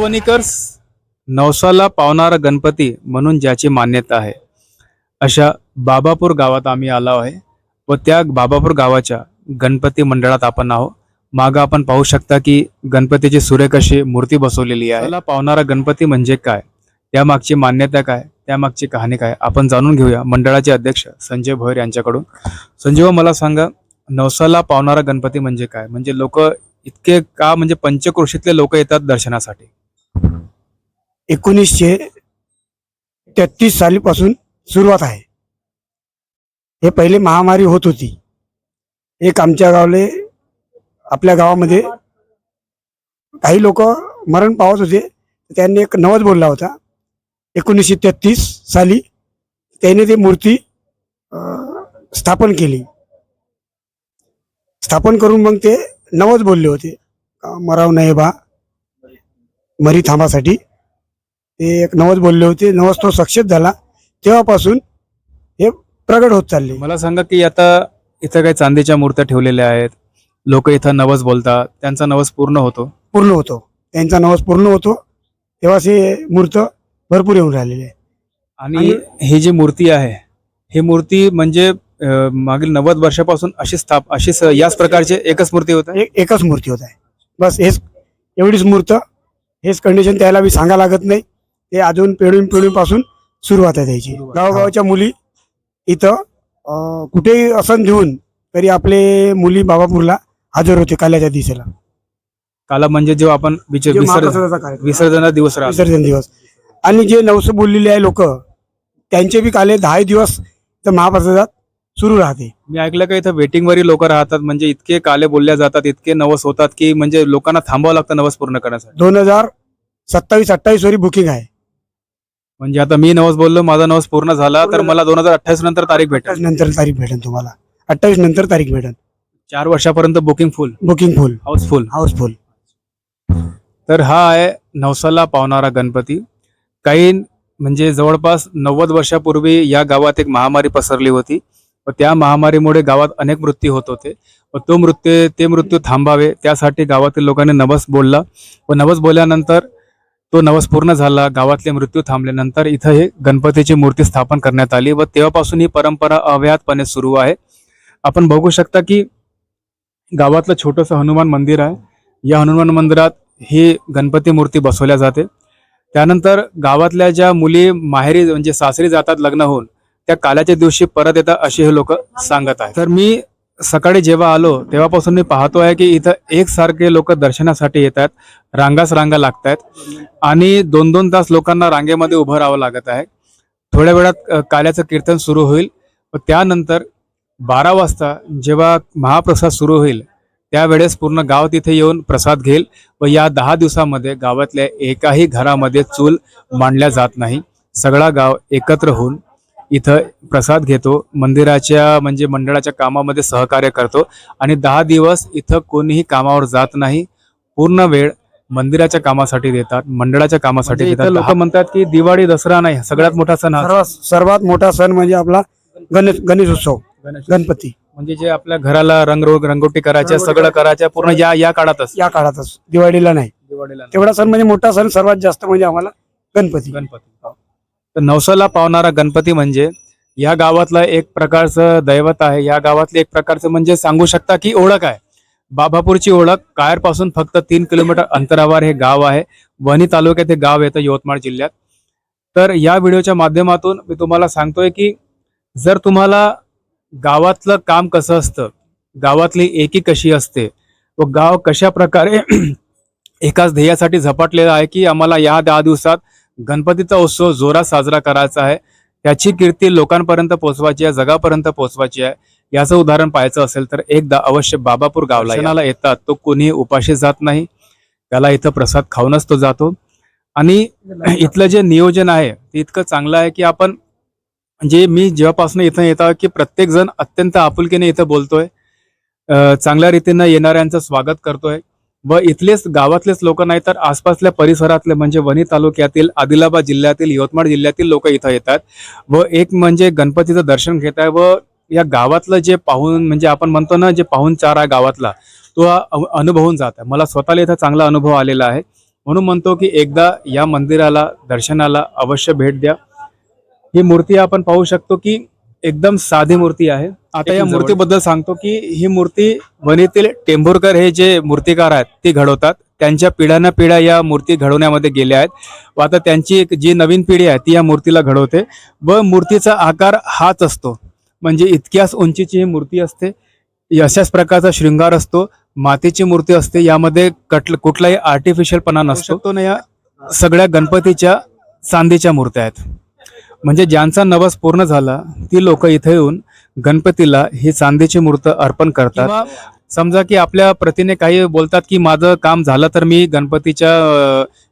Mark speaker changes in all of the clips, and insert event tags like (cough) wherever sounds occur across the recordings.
Speaker 1: वणीकर्स नवसाला पावणारा गणपती म्हणून ज्याची मान्यता आहे. अशा बाबापूर गावात आम्ही आलो आहे व त्या बाबापूर गावाच्या गणपती मंडळात आपण आहो मागं आपण पाहू शकता की गणपतीची सुरेख अशी मूर्ती बसवलेली आहे. त्याला पावणारा गणपती म्हणजे काय? त्यामागची मान्यता काय? त्यामागची कहाणी काय? आपण जाणून घेऊया मंडळाचे अध्यक्ष संजय भोयर यांच्याकडून. संजय मला सांगा नवसाला पावणारा गणपती म्हणजे काय? म्हणजे लोक इतके का म्हणजे पंचक्रोशीतले लोक येतात दर्शनासाठी?
Speaker 2: एकोणीसशे तेहतीस सालीपासून सुरुवात आहे. हे पहिले महामारी होत होती. एक आमच्या गावले आपल्या गावामध्ये काही लोक मरण पावत होते. त्यांनी एक नवज बोलला होता. एकोणीसशे तेहतीस साली त्याने ती मूर्ती स्थापन केली. स्थापन करून मग ते नवज बोलले होते. मराव नये बा मरी थांबासाठी. ते एक नवस बोलले होते नवस तो सक्सेस झाला. तेव्हापासून हे प्रगट होत चालले.
Speaker 1: मला सांगा की आता इथं काही चांदीच्या मूर्त्या ठेवलेल्या आहेत. लोक इथं नवस बोलतात. त्यांचा नवस पूर्ण होतो?
Speaker 2: पूर्ण होतो. त्यांचा नवस पूर्ण होतो. तेव्हाच हे मूर्त भरपूर येऊन राहिलेले आहे
Speaker 1: आणि ही जी मूर्ती आहे ही मूर्ती म्हणजे अं, मागील नव्वद वर्षापासून अशी स्थाप अशी याच प्रकारचे एकच मूर्ती होत
Speaker 2: एक एकच मूर्ती होत आहे. बस हेच एवढीच मूर्त हेच कंडिशन त्याला बी सांगा लागत नाही. ते अजून पिढून पिढीपासून सुरुवात आहे त्याची. गावगावच्या मुली इथं कुठेही असं देऊन तरी आपले मुली बाबापूरला हजर होते काल्याच्या दिशेला.
Speaker 1: काला म्हणजे जेव्हा आपण विच-
Speaker 2: जे
Speaker 1: विसर्जन. विसर्जनाचा दिवस
Speaker 2: विसर्जन दिवस. आणि जे नवस बोललेले आहे लोक त्यांचे बी काले दहा दिवस तर महाप्रसादात सुरू राहते.
Speaker 1: मी ऐकलं का इथं वेटिंग वरील लोक राहतात म्हणजे इतके काले बोलल्या जातात इतके नवस होतात की म्हणजे लोकांना थांबावं लागतं नवस पूर्ण करण्यासाठी.
Speaker 2: दोन हजार सत्तावीस अठ्ठावीस वरी बुकिंग आहे.
Speaker 1: म्हणजे आता मी नवस बोललो माझा नवस पूर्ण झाला तर मला दोन हजार अठ्ठावीस नंतर तारीख भेटेल.
Speaker 2: नंतर तारीख भेटेल तुम्हाला. अठ्ठावीस नंतर तारीख भेटेल.
Speaker 1: चार वर्षापर्यंत booking full
Speaker 2: booking full
Speaker 1: housefull
Speaker 2: housefull
Speaker 1: तर हा आहे नवसाला पावणारा गणपती. काही म्हणजे जवळपास नव्वद वर्षापूर्वी या गावात एक महामारी पसरली होती. व त्या महामारीमुळे गावात अनेक मृत्यू होत होते. व तो मृत्यू ते मृत्यू थांबावे त्यासाठी गावातील लोकांनी नवस बोलला. व नवस बोलल्यानंतर तो नवस पूर्ण झाला गावातले मृत्यू थांबल्यानंतर इथं हे गणपतीची मूर्ती स्थापन करण्यात आली व तेव्हापासून ही परंपरा अव्याहतपणे सुरू आहे. आपण बघू शकता की गावातलं छोटंसं हनुमान मंदिर आहे. या हनुमान मंदिरात ही गणपती मूर्ती बसवल्या जाते. त्यानंतर गावातल्या ज्या मुली माहेरी म्हणजे सासरी जातात लग्न होऊन त्या काल्याच्या दिवशी परत येतात अशी हे लोक सांगत आहेत. तर मी सकाळी जेव्हा आलो तेव्हापासून मी पाहतो आहे की इथं एकसारखे लोक दर्शनासाठी येतात रांगाच रांगा लागत आहेत आणि दोन दोन तास लोकांना रांगेमध्ये उभं राहावं लागत आहे. थोड्या वेळात काल्याचं कीर्तन सुरू होईल. व त्यानंतर बारा वाजता जेव्हा महाप्रसाद सुरू होईल त्यावेळेस पूर्ण गाव तिथे येऊन प्रसाद घेईल व या दहा दिवसामध्ये गावातल्या एकाही घरामध्ये चूल मांडल्या जात नाही. सगळा गाव एकत्र होऊन इथं प्रसाद घेतो मंदिराच्या म्हणजे मंडळाच्या कामामध्ये सहकार्य करतो आणि दहा दिवस इथं कोणीही कामावर जात नाही. पूर्ण वेळ मंदिराच्या कामासाठी देतात मंडळाच्या कामासाठी
Speaker 2: म्हणजे
Speaker 1: देतात. लोक म्हणतात की दिवाळी दसरा नाही सगळ्यात मोठा सण हा
Speaker 2: सर्वात मोठा सण म्हणजे आपला गणेश
Speaker 1: गणेश.
Speaker 2: गणपती.
Speaker 1: म्हणजे जे आपल्या घराला रंग रंगोटी करायच्या सगळं करायच्या पूर्ण या या काळातच.
Speaker 2: या काळातच. दिवाळीला नाही.
Speaker 1: दिवाळीला.
Speaker 2: तेवढा सण म्हणजे मोठा सण सर्वात जास्त म्हणजे आम्हाला गणपती.
Speaker 1: गणपती. तर नवसाला पावणारा गणपती म्हणजे या गावातलं एक प्रकारचं दैवत आहे. या गावातली एक प्रकारचं म्हणजे सांगू शकता की ओळख आहे. बाबापूरची ओळख कायरपासून फक्त तीन किलोमीटर अंतरावर हे गाव आहे. वणी तालुक्यात हे गाव येतं यवतमाळ जिल्ह्यात. तर या व्हिडिओच्या माध्यमातून मी तुम्हाला सांगतोय की जर तुम्हाला गावातलं काम कसं असतं गावातली एकी कशी असते व गाव कशा प्रकारे (clears throat) एकाच ध्येयासाठी झपाटलेलं आहे की आम्हाला या दहा दिवसात गणपतीचा उत्सव जोरात साजरा करायचा आहे. त्याची कीर्ती लोकांपर्यंत पोहोचवायची आहे जगापर्यंत पोहोचवायची आहे. याचं उदाहरण पाहायचं असेल तर एकदा अवश्य बाबापूर गावला याला येतात तो कोणी उपाशी जात नाही. त्याला इथं प्रसाद खाऊनच तो जातो. आणि इथलं जे नियोजन आहे ते इतकं चांगलं आहे की आपण जे मी जेव्हापासून इथं येतो की प्रत्येक जण अत्यंत आपुलकीने इथं बोलतोय. चांगल्या रीतीनं येणाऱ्यांचं स्वागत करतोय. व इथलेच गावातलेच लोक नाही तर आसपासल्या परिसरातले म्हणजे वणी तालुक्यातील आदिलाबाद जिल्ह्यातील यवतमाळ जिल्ह्यातील लोक इथं येतात. व एक म्हणजे गणपतीचं दर्शन घेत आहे व या गावातलं जे पाहून म्हणजे आपण म्हणतो ना जे पाहून चार आहे गावातला तो अनुभवून जात आहे. मला स्वतःला इथं चांगला अनुभव आलेला आहे. म्हणून म्हणतो की एकदा या मंदिराला दर्शनाला अवश्य भेट द्या. ही मूर्ती आपण पाहू शकतो की एकदम साधी मूर्ती आहे. आता या मूर्तीबद्दल सांगतो की ही मूर्ती वणीतील टेंभुरकर हे जे मूर्तिकार आहेत ते घडवतात. त्यांच्या पिढ्यानं पिढ्या या मूर्ती घडवण्यामध्ये गेल्या आहेत. व आता त्यांची एक जी नवीन पिढी आहे ती या मूर्तीला घडवते. व मूर्तीचा आकार हाच असतो. म्हणजे इतक्याच उंचीची ही मूर्ती असते. अशाच प्रकारचा शृंगार असतो. मातीची मूर्ती असते. यामध्ये कट कुठलाही आर्टिफिशियलपणा नसतो. तो ना या? सगळ्या गणपतीच्या चांदीच्या मूर्त्या आहेत. म्हणजे ज्यांचा नवस पूर्ण झाला ती लोक इथे येऊन गणपतीला ही चांदीची मूर्त अर्पण करतात. समजा की आपल्या प्रतीने काही बोलतात की माझं काम झालं तर मी गणपतीच्या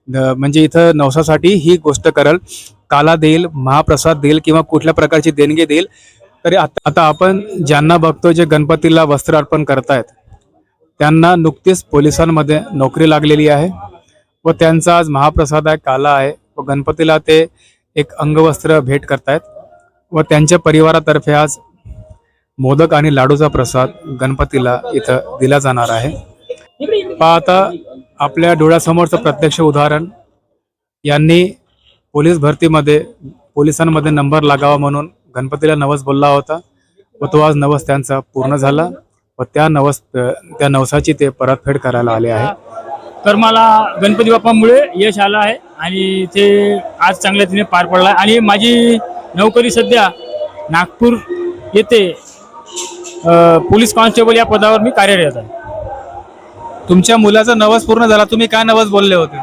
Speaker 1: म्हणजे इथं नवसासाठी ही गोष्ट करेल. काला देईल महाप्रसाद देईल किंवा कुठल्या प्रकारची देणगी देईल. तरी आता आता आपण ज्यांना बघतो जे गणपतीला वस्त्र अर्पण करतायत त्यांना नुकतीच पोलिसांमध्ये नोकरी लागलेली आहे. व त्यांचा आज महाप्रसाद आहे काला आहे. व गणपतीला ते एक अंगवस्त्र भेट करतायत व त्यांच्या परिवारातर्फे आज मोदक आणि लाडूचा प्रसाद गणपतीला इथं दिला जाणार आहे. पहा आता आपल्या डोळ्यासमोरचं प्रत्यक्ष उदाहरण. यांनी पोलीस भरतीमध्ये पोलिसांमध्ये नंबर लागावा म्हणून गणपतीला नवस बोलला होता व तो आज नवस त्यांचा पूर्ण झाला व त्या नवस त्या नवसाची ते परतफेड करायला आले आहे.
Speaker 3: तर मला गणपती बाप्पामुळे यश आलं आहे आणि ते आज चांगल्या तिने पार पडला आहे. आणि माझी नोकरी सध्या नागपूर येथे पोलीस कॉन्स्टेबल या पदावर मी कार्यरत आहे.
Speaker 1: तुमच्या मुलाचा नवस पूर्ण झाला. तुम्ही काय नवस बोलले होते?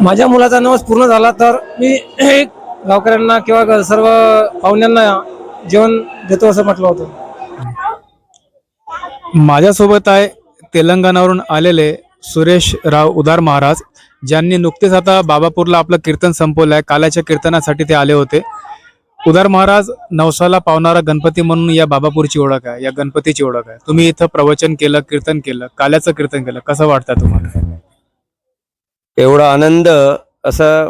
Speaker 4: माझ्या मुलाचा नवस पूर्ण झाला तर मी एक गावकऱ्यांना किंवा ग- सर्व पाहुण्यांना जेवण देतो असं म्हटलं होतं.
Speaker 1: माझ्यासोबत आहे तेलंगणावरून आलेले सुरेश राव उदार महाराज ज्यांनी नुकतेच आता बाबापूरला आपलं कीर्तन संपवलं आहे काल्याच्या कीर्तनासाठी ते आले होते. उदार महाराज नवसाला पावणारा गणपती म्हणून या बाबापूरची ओळख आहे या गणपतीची ओळख आहे. तुम्ही इथं प्रवचन केलं कीर्तन केलं काल्याचं कीर्तन केलं कसं वाटतं तुम्हाला?
Speaker 5: एवढा आनंद असा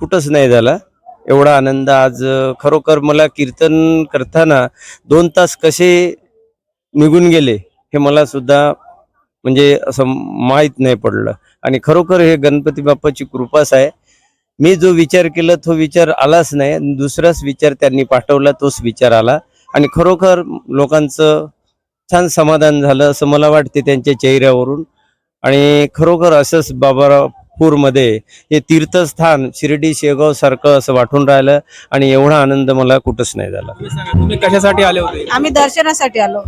Speaker 5: कुठंच नाही झाला. एवढा आनंद आज खरोखर मला कीर्तन करताना दोन तास कसे निघून गेले हे मला सुद्धा म्हणजे असं माहीत नाही पडलं. आणि खरोखर हे गणपती बाप्पाची कृपाच आहे. मी जो विचार केला तो विचार आलाच नाही. दुसराच विचार त्यांनी पाठवला तोच विचार आला. आणि खरोखर लोकांचं छान समाधान झालं असं मला वाटते त्यांच्या चेहऱ्यावरून. आणि खरोखर असंच बाबाराव बाबापूरमध्ये हे तीर्थस्थान शिर्डी शेगाव सारखं असं वाटून राहिलं आणि एवढा आनंद मला कुठंच नाही झाला.
Speaker 1: तुम्ही सांगा, तुम्ही कशासाठी आले होते?
Speaker 6: आम्ही दर्शनासाठी आलो.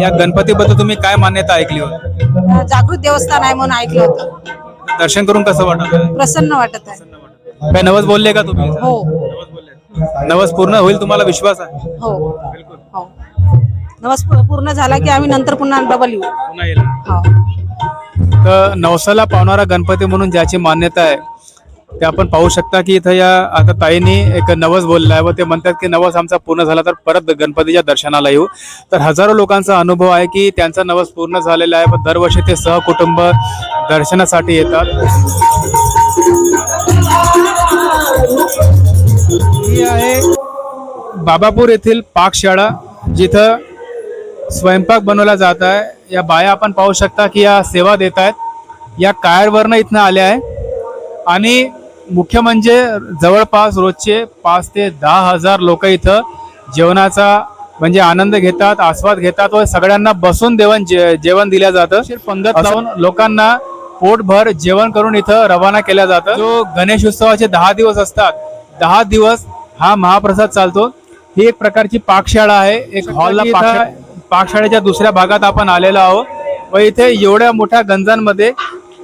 Speaker 1: या गणपतीबद्दल तुम्ही काय मान्यता ऐकली होती?
Speaker 6: जागृत देवस्थान आहे म्हणून ऐकलं होतं.
Speaker 1: दर्शन करून कसं वाटत
Speaker 6: प्रसन्न वाटत आहे.
Speaker 1: काय नवस बोलले का तुम्ही?
Speaker 6: हो.
Speaker 1: नवस पूर्ण होईल तुम्हाला विश्वास आहे?
Speaker 6: हो. हो. नवस पूर्ण झाला की आम्ही नंतर पुन्हा डबल येऊ.
Speaker 1: पुन्हा येईल.
Speaker 6: हो.
Speaker 1: तर नवसाला पावणारा गणपती म्हणून ज्याची मान्यता आहे ते आपण पाहू शकता की इथं या आता ताईंनी एक नवस बोलला आहे व ते म्हणतात की नवस आमचा पूर्ण झाला तर परत गणपतीच्या दर्शनाला येऊ. तर हजारो लोकांचा अनुभव आहे की त्यांचा नवस पूर्ण झालेला आहे व दरवर्षी ते सहकुटुंब दर्शनासाठी येतात. ही आहे बाबापूर येथील पाकशाळा जिथं स्वयंपाक बनवला जात आहे. या बाया आपण पाहू शकता की या सेवा देत आहेत. या कायरवरनं इथनं आल्या आहे. आणि मुख्य म्हणजे जवळपास रोजचे पाच ते दहा हजार लोक इथं जेवणाचा म्हणजे आनंद घेतात आस्वाद घेतात व सगळ्यांना बसून देवण जे- जेवण दिलं जातं. पंगत लावून लोकांना पोटभर जेवण करून इथं रवाना केलं जातं. जो गणेश उत्सवाचे दहा दिवस असतात. दहा दिवस हा महाप्रसाद चालतो. ही एक प्रकारची पाकशाळा आहे. एक हॉलला पाकशाळेच्या दुसऱ्या भागात आपण आलेलो आहोत व इथे एवढ्या मोठ्या गंजांमध्ये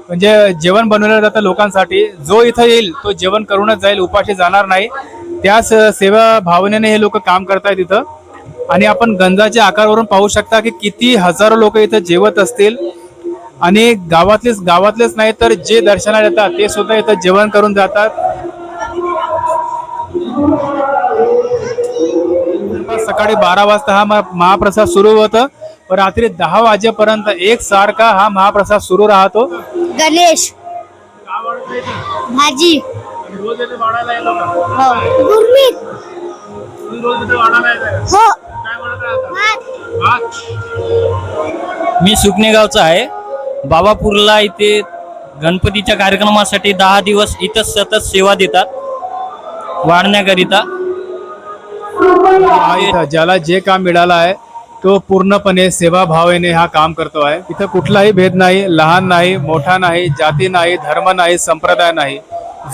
Speaker 1: म्हणजे जेवण बनवलं जातं लोकांसाठी. जो इथं येईल तो जेवण करूनच जाईल उपाशी जाणार नाही. त्याच सेवा भावनेने हे लोक काम करतायत इथं. आणि आपण गंजाच्या आकारावरून पाहू शकता की किती हजारो लोक इथं जेवत असतील. आणि गावातलेच गावातलेच नाही तर जे दर्शनाला येतात ते सुद्धा इथं जेवण करून जातात. सकाळी बारा वाजता हा महा- महाप्रसाद सुरू होतं. व रात्री दहा वाजेपर्यंत एक सारखा हा महाप्रसाद सुरू राहतो.
Speaker 7: गणेश. भाजी. हो. गुरमीत. हो.
Speaker 3: मी सुकणे गावचा आहे. बाबापूरला इथे
Speaker 8: गणपतीच्या कार्यक्रमासाठी दहा दिवस इथं सतत सेवा देतात. वाढण्याकरिता.
Speaker 9: ज्याला जे काम मिळालं आहे तो पूर्णपणे सेवाभावेने हा काम करतो आहे. इथं कुठलाही भेद नाही लहान नाही मोठा नाही जाती नाही धर्म नाही संप्रदाय नाही.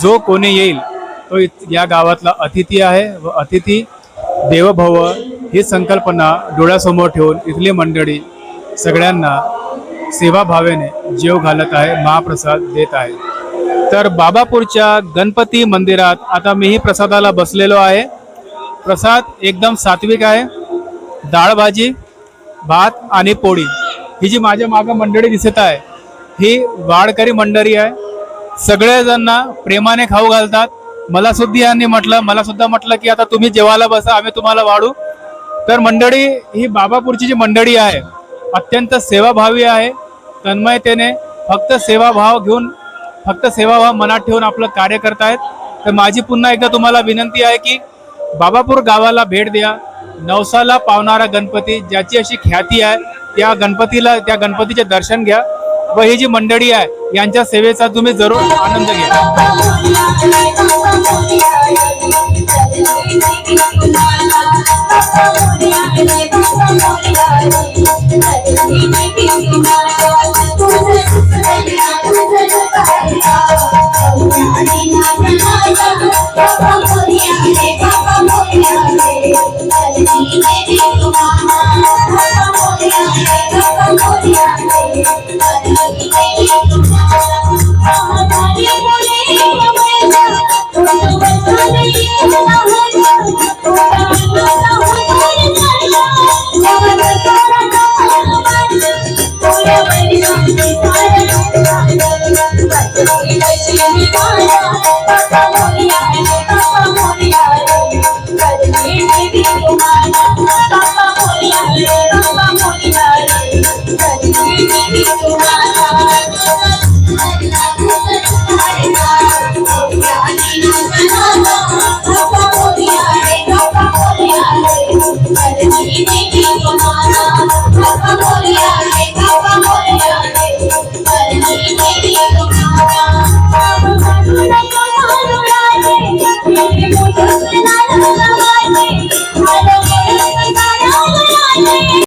Speaker 9: जो कोणी येईल तो या गावातला अतिथी आहे व अतिथी देवभव ही संकल्पना डोळ्यासमोर ठेवून इथली मंडळी सगळ्यांना सेवाभावेने जीव घालत आहे महाप्रसाद देत आहे. तर बाबापूरच्या गणपती मंदिरात आता मीही प्रसादाला बसलेलो आहे. प्रसाद एकदम सात्विक आहे. डाळ भाजी भात आणि पोळी. ही जी माझ्या मागं मंडळी दिसत आहे ही वाडकरी मंडळी आहे. सगळेजणांना प्रेमाने खाऊ घालतात. मला सुद्धा यांनी म्हटलं मला सुद्धा म्हटलं की आता तुम्ही जेवायला बसा आम्ही तुम्हाला वाढू. तर मंडळी ही बाबापूरची जी मंडळी आहे अत्यंत सेवाभावी आहे. तन्मयतेने फक्त सेवाभाव घेऊन फक्त सेवाभाव मनात ठेवून आपलं कार्य करतायत. तर माझी पुन्हा एकदा तुम्हाला विनंती आहे की बाबापूर गावाला भेट द्या. नवसाला पावणारा गणपती ज्याची अशी ख्याती आहे त्या गणपतीला त्या गणपतीचे दर्शन घ्या. व ही जी मंडळी आहे यांच्या सेवेचा तुम्ही जरूर आनंद घ्या.